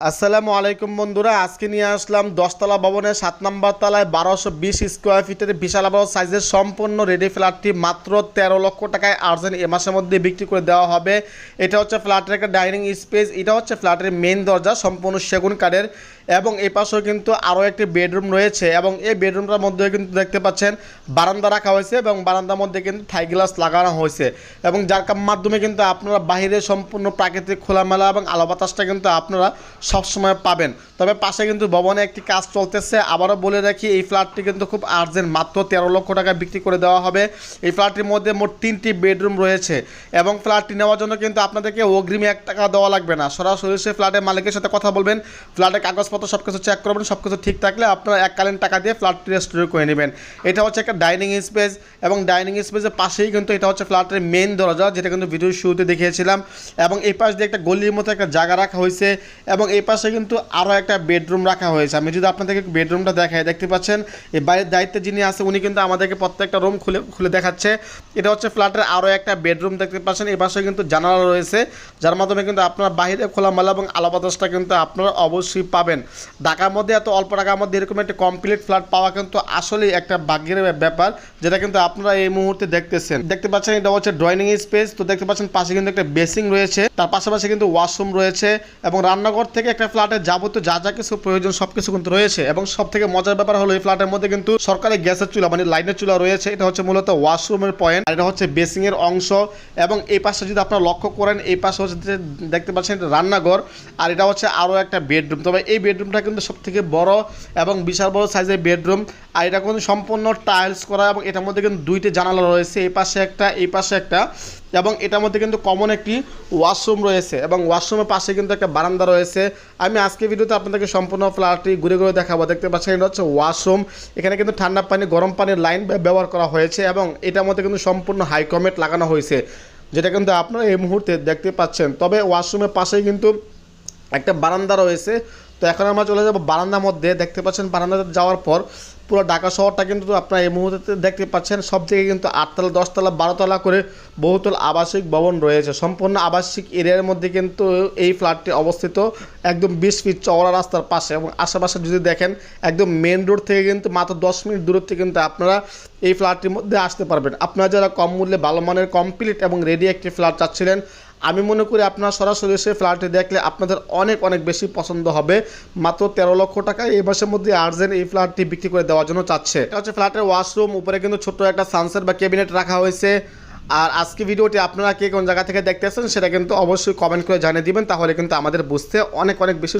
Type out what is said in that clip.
আসসালামু আলাইকুম বন্ধুরা, আজকে নিয়ে আসলাম দশতলা ভবনের সাত নম্বর তলায় বারোশো বিশ স্কোয়ার ফিটের বিশাল বড় সাইজের সম্পূর্ণ রেডি ফ্ল্যাটটি মাত্র তেরো লক্ষ টাকায় আর্জেন্ট এ মাসের মধ্যে বিক্রি করে দেওয়া হবে। এটা হচ্ছে ফ্ল্যাটের একটা ডাইনিং স্পেস এটা হচ্ছে ফ্ল্যাটের মেন দরজা, সম্পূর্ণ সেগুন কাঠের। এবং এই পাশেও কিন্তু আরও একটি বেডরুম রয়েছে এবং এই বেডরুমটার মধ্যে কিন্তু দেখতে পাচ্ছেন বারান্দা রাখা হয়েছে এবং বারান্দার মধ্যে কিন্তু থাই গ্লাস লাগানো হয়েছে এবং যার মাধ্যমে কিন্তু আপনারা বাইরে সম্পূর্ণ প্রাকৃতিক খোলামেলা এবং আলো বাতাসটা কিন্তু আপনারা সবসময় পাবেন। তবে পাশে কিন্তু ভবনে একটি কাজ চলতেছে। আবারও বলে রাখি, এই ফ্ল্যাটটি কিন্তু খুব আর্জেন্ট। মাত্র তেরো লক্ষ টাকা বিক্রি করে দেওয়া হবে। এই ফ্ল্যাটটির মধ্যে মোট তিনটি বেডরুম রয়েছে এবং ফ্ল্যাটটি নেওয়ার জন্য কিন্তু আপনাদেরকে অগ্রিমে এক টাকা দেওয়া লাগবে না। সরাসরি সে ফ্ল্যাটের মালিকের সাথে কথা বলবেন। ফ্ল্যাটের কাগজপত্র সব কিছু চেক করবেন, সব কিছু ঠিক থাকলে আপনারা এককালীন টাকা দিয়ে ফ্ল্যাটটি রেস্টোর করে নেবেন। এটা হচ্ছে একটা ডাইনিং স্পেস এবং ডাইনিং স্পেসের পাশেই কিন্তু এটা হচ্ছে ফ্ল্যাটের মেন দরজা, যেটা কিন্তু ভিডিওর শুরুতে দেখিয়েছিলাম। এবং এই পাশ দিয়ে একটা গলির মতো একটা জায়গা রাখা হয়েছে এবং এই পাশে কিন্তু আরও একটা বেডরুম রাখা হয়েছে। আমি যদি আপনাদেরকে বেডরুমটা দেখাই, দেখতে পাচ্ছেন? এই বাইরের দায়িত্বে যিনি আছে, উনি কিন্তু আমাদেরকে প্রত্যেকটা রুম খুলে খুলে দেখাচ্ছে। এটা হচ্ছে ফ্ল্যাটের আরও একটা বেডরুম দেখতে পাচ্ছেন? এই পাশে কিন্তু জানালা রয়েছে, যার মাধ্যমে কিন্তু আপনার বাইরে খোলামেলা এবং আলো বাতাসটা কিন্তু আপনারা অবশ্যই পাবেন। ঢাকার মধ্যে এত অল্প টাকার মধ্যে এরকম একটা কমপ্লিট ফ্ল্যাট পাওয়া কিন্তু আসলেই একটা ভাগ্যের ব্যাপার, যেটা কিন্তু আপনারা এই মুহূর্তে দেখতেছেন। দেখতে পাচ্ছেন এটা হচ্ছে ড্রয়িং স্পেস তো দেখতে পাচ্ছেন পাশে কিন্তু একটা বেসিং রয়েছে, তার পাশাপাশি কিন্তু ওয়াশরুম রয়েছে এবং রান্নাঘর থেকে একটা ফ্ল্যাটের যাবতীয় যা যা কিছু প্রয়োজন সব কিছু কিন্তু রয়েছে এবং সব থেকে মজার ব্যাপার হলো এই ফ্ল্যাটের মধ্যে কিন্তু সরকারি গ্যাসের চুলা মানে লাইনের চুলা রয়েছে, এটা হচ্ছে মূলত ওয়াশরুমের পয়েন্ট আর এটা হচ্ছে বেসিং এর অংশ এবং এই পাশে যদি আপনারা লক্ষ্য করেন, এই পাশে হচ্ছে দেখতে পাচ্ছেন রান্নাঘর আর এটা হচ্ছে আরও একটা বেডরুম তবে এই বেডরুমটা কিন্তু সব থেকে বড় এবং বিশাল বড় সাইজের বেডরুম। আর এটা কিন্তু সম্পূর্ণ টাইলস করা এবং এটার মধ্যে কিন্তু দুইটি জানালা রয়েছে, এই পাশে একটা, এই পাশে একটা। এবং এটার মধ্যে কিন্তু কমন একটি ওয়াশরুম রয়েছে এবং ওয়াশরুমের পাশে কিন্তু একটা বারান্দা রয়েছে। আমি আজকে ভিডিওতে আপনাদেরকে সম্পূর্ণ ফ্ল্যাটটি ঘুরে ঘুরে দেখাবো। দেখতে পাচ্ছেন, এটা হচ্ছে ওয়াশরুম এখানে কিন্তু ঠান্ডা পানি, গরম পানির লাইন ব্যবহার করা হয়েছে এবং এটার মধ্যে কিন্তু সম্পূর্ণ হাইকমেট লাগানো হয়েছে। যেটা কিন্তু আপনারা এই মুহূর্তে দেখতে পাচ্ছেন। তবে ওয়াশরুমের পাশেই কিন্তু একটা বারান্দা রয়েছে। তো এখন আমরা চলে যাব বারান্দার মধ্যে। দেখতে পাচ্ছেন বারান্দাতে যাওয়ার পর পুরো ঢাকা শহরটা কিন্তু আপনারা এই মুহূর্তে দেখতে পাচ্ছেন। সব থেকে কিন্তু আটতলা, দশতলা, বারোতলা করে বহুতল আবাসিক ভবন রয়েছে। সম্পূর্ণ আবাসিক এরিয়ার মধ্যে কিন্তু এই ফ্ল্যাটটি অবস্থিত। একদম বিশ ফিট চওড়া রাস্তার পাশে এবং আশেপাশে যদি দেখেন, একদম মেন রোড থেকে কিন্তু মাত্র দশ মিনিট দূরত্বে কিন্তু আপনারা এই ফ্ল্যাটটির মধ্যে আসতে পারবেন। আপনারা যারা কম মূল্যে ভালো মানের কমপ্লিট এবং রেডি একটি ফ্ল্যাট চাচ্ছিলেন আমি মনে করি আপনারা সরাসরি এসে ফ্ল্যাটটি দেখলে আপনাদের অনেক অনেক বেশি পছন্দ হবে। মাত্র তেরো লক্ষ টাকায় এই মাসের মধ্যে আর্জেন্ট এই ফ্ল্যাটটি বিক্রি করে দেওয়ার জন্য চাচ্ছে। এটা হচ্ছে ফ্ল্যাটের ওয়াশরুম উপরে কিন্তু ছোট্ট একটা সানসেট বা ক্যাবিনেট রাখা হয়েছে। আর আজকে ভিডিওটি আপনারা কে কোন জায়গা থেকে দেখতেছেন সেটা কিন্তু অবশ্যই কমেন্ট করে জানিয়ে দিবেন, তাহলে কিন্তু আমাদের বুঝতে অনেক অনেক বেশি